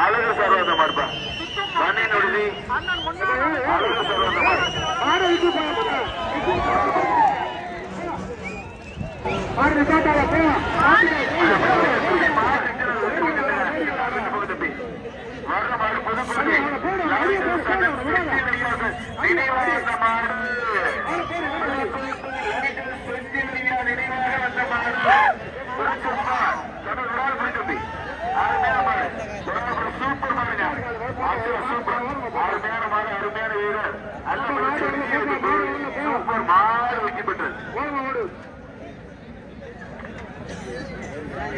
அழகு சார் வந்த மாடுப்பா கண்ணின் விடுதி அழகு சார் வந்த மாடு ஆடு விட்டு போங்க ஆடு நிப்பாட்டாத போ வர்ற மாடு புதுக்குடி நினைவாக வந்த மாடு நினைவாக வந்த மாடு புரிச்சுப்பா தமிழ் ஒரு ஆள் புரிச்சுப்பி அருமையான மாடு சூப்பர் மாடுங்க சூப்பர் அருமையான மாடு அருமையான வீரர் நல்ல சூப்பர் மாடு வெற்றி பெற்றது ஓடுமா ஓடு இப்ப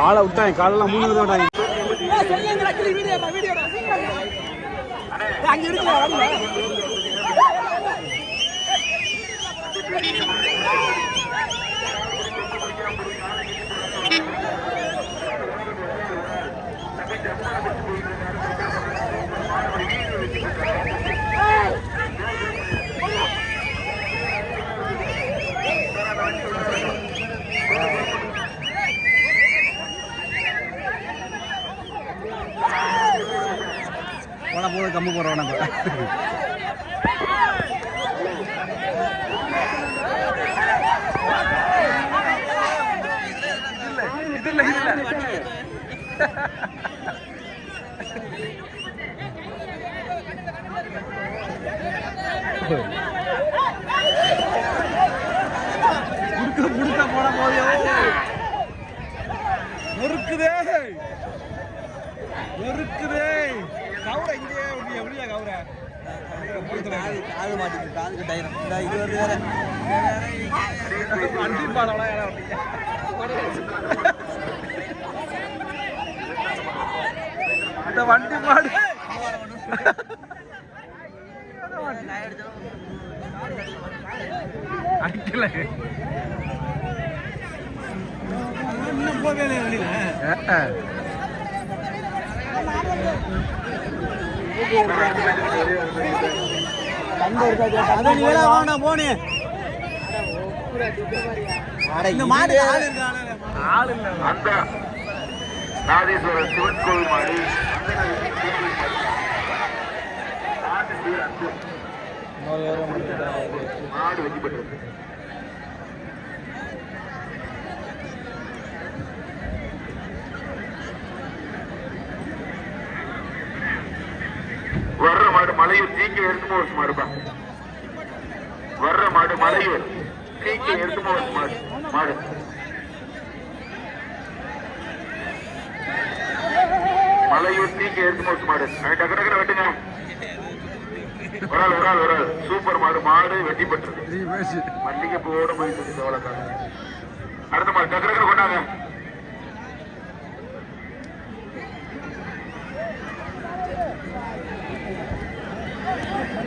ஆளை விட்டாங்க காலெல்லாம் மூணு பேர் விட்டாங்க போன போது கம்மு போடுறோம் நம்ம முடுக்க காது மாட்டிக்கு காதுக்கு டைரம் இந்த இது வந்து வேற வண்டி இந்த வண்டி மாடு அடிக்கல இன்னும் போகவே வெளியில போனே. இந்த மாடு ஆள் இருக்கா ஆள் இல்ல. அந்த நாதீஸ்வரர் சிவன் கோவில் மாடி. மாடு வெற்றி பெற்றது. மலையூர் தீக்கி எடுத்து போச்சு மாடுப்பா வர்ற மாடு மலையூர் தீக்கி எடுத்து போச்சு மாடு மாடு. மலையூர் தீக்கி எடுத்து போச்சு மாடு. டக்கு டக்குனு வெட்டுங்க. ஒரு ஆள் ஒரு ஆள் ஒரு ஆள் சூப்பர் மாடு மாடு வெட்டி பெற்றது மல்லிகை பூவோட போயிட்டு அடுத்த மாடு டக்கு டக்குனு கொண்டாங்க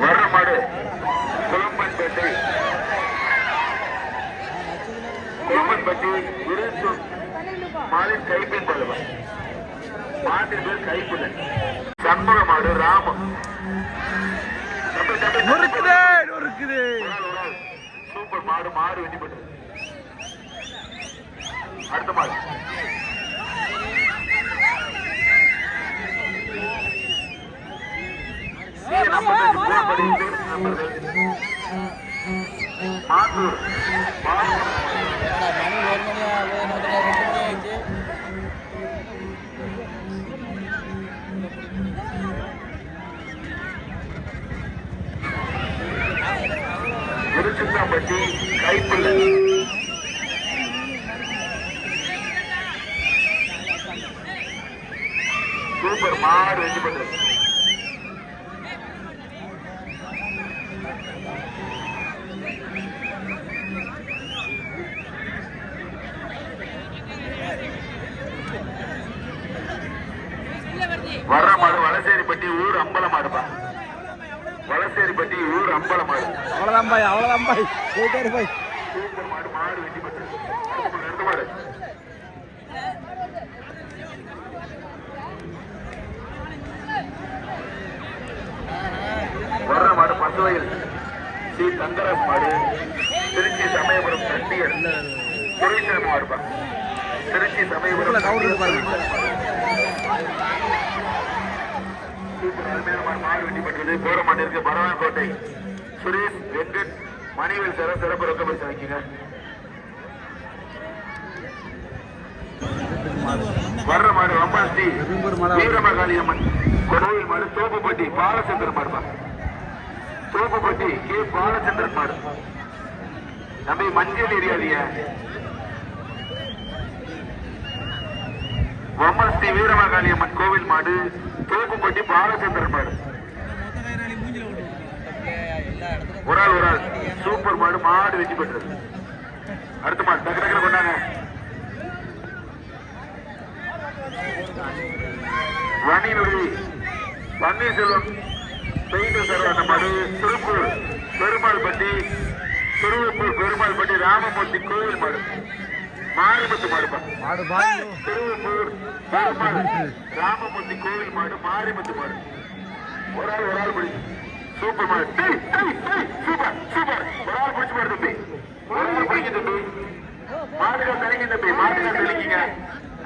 வர்ற மாடு குளம்பன்பேட்டை குளம்பன்பேட்டை மாலின் கைப்பின் பழுவா மாட்டின் பேர் கைப்புல மாடு ராமம் தம்பி, ஒரு சூப்பர் மாடு மாடு வெட்டி பெற்றது அடுத்த மாடு மாத்தூர் மாத்தூர் திருச்சிந்தாம்பட்டி கைப்பிள்ளை சூப்பர் மாடு வெற்றி வர்ற மாடு வளசேரிப்பட்டி ஊர் அம்பலம் மாடுப்பா வலசேரிப்பட்டி ஊர் அம்பலம் மாடு அவ்வளோதான் பாய் அவ்வளோதான் பாய் போயிட்டே பாய் சூப்பர் மாடு மாடு வெட்டி பெற்றது அடுத்த மாடு, வர்ற மாடு பசுவையில். ஸ்ரீ தங்கராஜ் மாடு. திருச்சி சமயபுரம் தண்டியர் துரைசாமி மாடுப்பா திருச்சி சமயபுரம் அருமையான மாடு, மாடு பெற்றது போற மாட்டிற்கு சுரேஷ் வெங்கட் மணிவேல் சார சிறப்பு ரொக்க பரிசு வைக்கீங்க வர்ற மாடு வம்பாஸ்டி வீரமகாளி அம்மன் கோவில் மாடு தோப்புப்பட்டி பாலச்சந்திரன் மாடுப்பா தோப்புப்பட்டி கே. பாலச்சந்திரன் மாடு தம்பி மஞ்சள் எரியாதிய வம்பாஸ்டி வீரமகாளி அம்மன் கோவில் மாடு. தோப்புப்பட்டி பாலச்சந்திரன் மாடு ஒரு ஆள் ஒரு ஆள். சூப்பர் மாடு மாடு வெற்றி பெற்றது. அடுத்த மாடு டக்கு டக்குனு கொண்டாங்க. வணிநுடி பன்னீர்செல்வம் பெயிண்ட் சார் அந்த மாடு திருப்பூர் பெருமாள் பட்டி திருவப்பூர் பெருமாள் பட்டி ராமமூர்த்தி கோயில் மாடு. மாரிமுத்து மாடுப்பா மாடு பாய் திருவப்பூர் ராமமூர்த்தி கோவில் மாடு மாரிமுத்து மாடு ஒரு ஆள் ஒரு ஆள் பிடி. சூப்பர் மாடு சூப்பர் சூப்பர் ஒரு ஆள் பிடிச்சு மாடு தம்பி ஒரு ஆள் பிடிக்க தம்பி மாட்டுக்கார் தள்ளிங்க தம்பி மாட்டுக்கார் தள்ளிக்கிங்க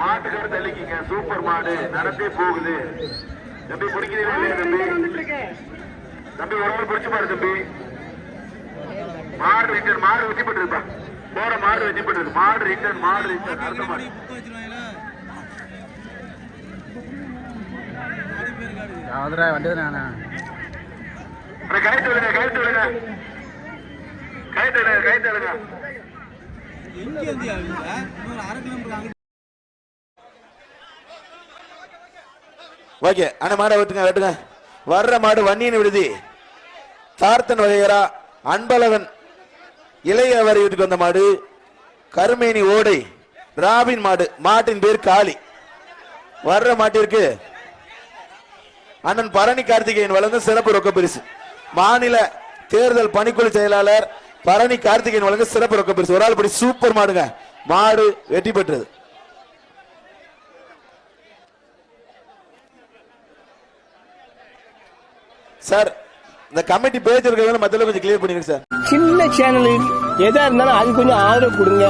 மாட்டுக்கார் தள்ளிக்கிங்க சூப்பர் மாடு நடந்தே போகுது தம்பி பிடிக்கிறீங்களா இல்லையா தம்பி தம்பி ஒரு ஆள் பிடிச்சு பாரு தம்பி. மாடு மாடு வெட்டி போட்டுருப்பா போற மாடு வெட்டி போட்டுருக்கு மாடு ரிட்டர்ன் மாடு ரிட்டர்ன் அடுத்த மாடு. வந்துடா வண்டி தானே அட கழுத்து விடுங்க கழுத்து விடுங்க. கழுத்து விடுங்க கழுத்து விடுங்க. எங்க இருந்து இன்னொரு அரை கிலோமீட்டர் ஓகே அண்ணா மாடை வெட்டுங்க வெட்டுங்க. வர்ற மாடு வன்னியின் விடுதி. தார்த்தன் வகையரா அன்பழகன். இளையவரை வீட்டுக்கு வந்த மாடு கருமேனி ஓடை ராபின் மாடு மாட்டின் பேர் காளி. வர்ற மாட்டிற்கு அண்ணன் பரணி கார்த்திகேயன் வழங்க சிறப்பு ரொக்க பரிசு. மாநில தேர்தல் பணிக்குழு செயலாளர் பரணி கார்த்திகேயன் வழங்க சிறப்பு ரொக்க பரிசு. ஒரு ஆள் படி சூப்பர் மாடுங்க. மாடு வெற்றி பெற்றது. சார் இந்த கமிட்டி பேஜ் இருக்கிறவங்க மத்தியில் கொஞ்சம் கிளியர் பண்ணிடுங்க சார். சின்ன சேனலு எதா இருந்தாலும் அது கொஞ்சம் ஆதரவு கொடுங்க.